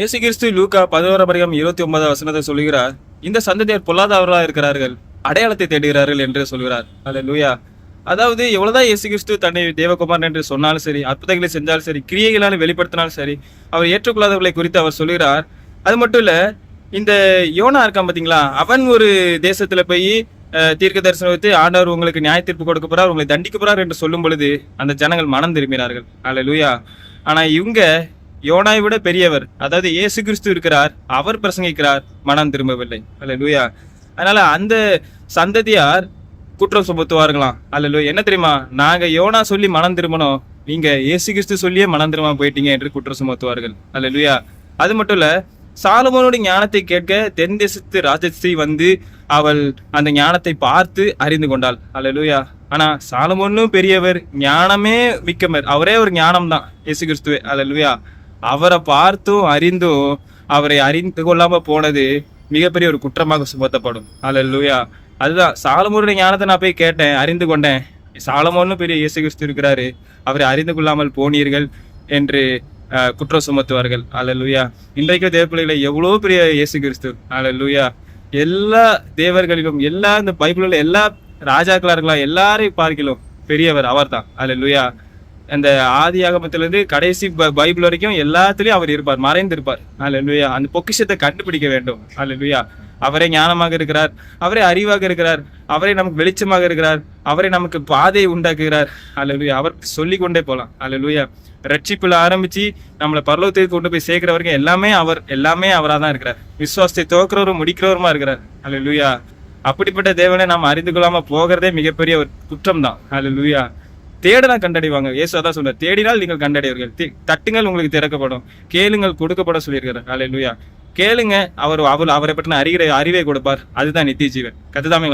இயேசு கிறிஸ்து லூக்கா பதினோரா பரிகம் இருபத்தி ஒன்பதாம் வசனத்தை சொல்கிறார் இந்த சந்ததியர் பொல்லாதவர்களாக இருக்கிறார்கள் அடையாளத்தை தேடுகிறார்கள் என்று சொல்கிறார் அல்ல லூயா அதாவது எவ்வளவுதான் இயேசு கிறிஸ்து தன்னை தேவகுமாரன் என்று சொன்னாலும் சரி அற்புதங்களை செஞ்சாலும் சரி கிரியைகளால் வெளிப்படுத்தினாலும் சரி அவர் ஏற்றுக்கொள்ளாதவர்களை குறித்து அவர் சொல்லுகிறார். அது மட்டும் இல்ல இந்த யோனா இருக்கான் பாத்தீங்களா? அவன் ஒரு தேசத்துல போய் தீர்க்க தரிசனம் வைத்து ஆண்டவர் உங்களுக்கு நியாய தீர்ப்பு கொடுக்க போறார் உங்களை தண்டிக்க போறார் என்று சொல்லும் பொழுது அந்த ஜனங்கள் மனம் திரும்பினார்கள். அல்ல லூயா ஆனா இவங்க யோனாயை விட பெரியவர். அதாவது இயேசு கிறிஸ்து இருக்கிறார் அவர் பிரசங்கிக்கிறார் மனம் திரும்பவில்லை. அல்ல லூயா அதனால அந்த சந்ததியார் குற்றம் சுமத்துவார்களாம். அல்ல என்ன தெரியுமா? நாங்க யோனா சொல்லி மனம் திரும்பணும். நீங்க இயேசு கிறிஸ்து சொல்லியே மனம் திரும்ப போயிட்டீங்க என்று குற்றம் சுமத்துவார்கள். அல்ல லூயா அது மட்டும் இல்ல சாலமோனோட ஞானத்தை கேட்க தென் தேசத்து ராஜஸ்ரீ வந்து அவள் அந்த ஞானத்தை பார்த்து அறிந்து கொண்டாள். அல்ல லூயா ஆனா சாலமோனும் பெரியவர் ஞானமே மிக்கவர். அவரே ஒரு ஞானம் தான் இயேசு கிறிஸ்துவே. அல்ல லூயா அவரை பார்த்தும் அறிந்தும் அவரை அறிந்து கொள்ளாம போனது மிகப்பெரிய ஒரு குற்றமாக சுமத்தப்படும். அல்லேலூயா அதுதான் சாலமோருடைய ஞானத்தை நான் போய் கேட்டேன் அறிந்து கொண்டேன். சாலமோனும் பெரிய இயேசு கிறிஸ்து இருக்கிறாரு. அவரை அறிந்து கொள்ளாமல் போனீர்கள் என்று குற்றம் சுமத்துவார்கள். அல்லேலூயா இன்றைக்கு தேவப்பிள்ளைகளை எவ்வளோ பெரிய இயேசு கிறிஸ்து அல்லேலூயா எல்லா தேவர்களிலும் எல்லா இந்த பைபிளில் எல்லா ராஜாக்களாக இருக்கலாம் எல்லாரையும் பார்க்கலாம் பெரியவர் அவர்தான். அல்லேலூயா அந்த ஆதி ஆகமத்திலிருந்து கடைசி ப- பைபிள் வரைக்கும் எல்லாத்துலயும் அவர் இருப்பார் மறைந்திருப்பார். அல்லா அந்த பொக்கிஷத்தை கண்டுபிடிக்க வேண்டும். அல்லா அவரே ஞானமாக இருக்கிறார். அவரே அறிவாக இருக்கிறார். அவரே நமக்கு வெளிச்சமாக இருக்கிறார். அவரே நமக்கு பாதையை உண்டாக்குகிறார். அல்லா அவர் சொல்லி கொண்டே போகலாம் அல்லா ரட்சிப்புல ஆரம்பிச்சு நம்மளை பரலோகத்துக்கு கொண்டு போய் சேர்க்கிற வரைக்கும் எல்லாமே அவர் எல்லாமே அவராக தான் இருக்கிறார். விசுவாசத்தை துவக்கிறவரும் முடிக்கிறவருமா இருக்கிறார். அல்லா அப்படிப்பட்ட தேவனை நாம் அறிந்து கொள்ளாம போகிறதே மிகப்பெரிய ஒரு குற்றம் தான் அல்லா தேடினா கண்டடைவாங்க. ஏசு அதான் சொல்றார் தேடினால் நீங்கள் கண்டடைவீர்கள். தட்டுங்கள் உங்களுக்கு திறக்கப்படும். கேளுங்கள் கொடுக்கப்பட சொல்லியிருக்கிறார். அல்லேலூயா கேளுங்க அவர் அவர் அவரை பற்றின அறிகிற அறிவை கொடுப்பார். அதுதான் நித்திய ஜீவன். கத்துதாமே